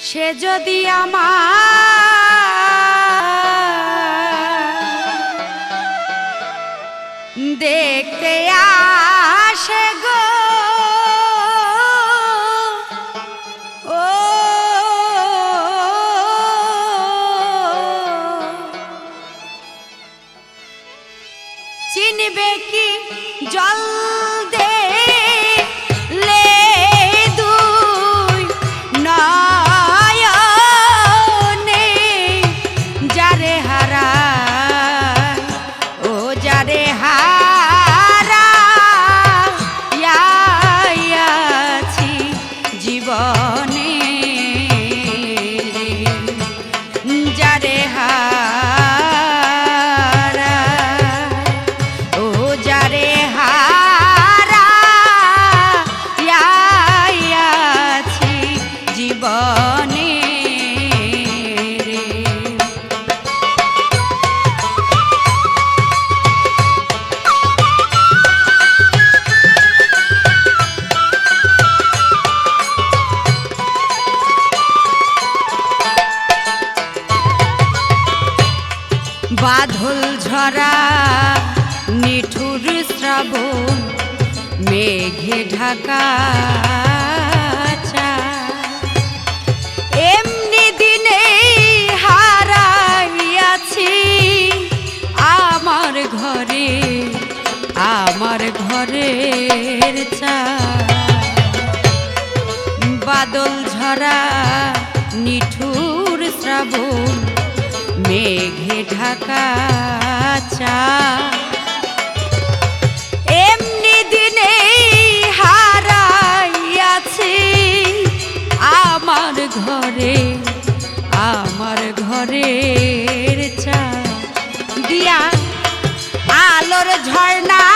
সে যদি আমার দেখতে আসে গো ও চিনবে কি জল দে শ্রাবণ মেঘে ঢাকা এমনি দিনে আমার ঘরে, আমার ঘরের চা বাদল ঝরা নিঠুর শ্রাবণ, মেঘে ঢাকা চা ঘরে আমার ঘরে দিয়া আলোর ঝর্ণা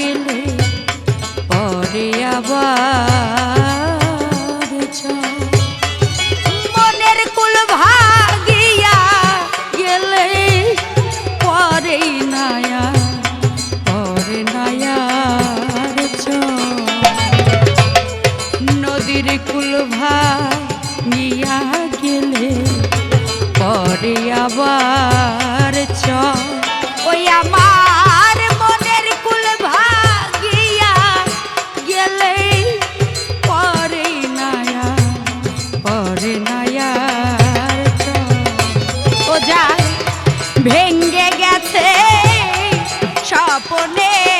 গেলে পরে আবার গেছে স্বপনে।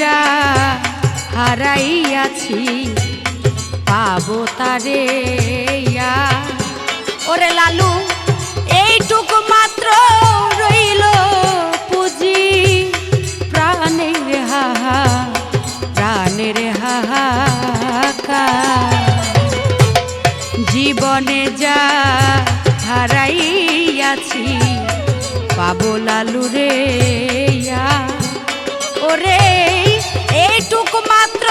যা হারাইয়াছি, পাবো তারে ওরে লালু, এইটুকু মাত্র রইল পুঁজি। প্রাণের হাহা, প্রাণের হাহাকা জীবনে যা হারাইয়াছি, পাবো লালু রেয়া রে এইটুকু মাত্র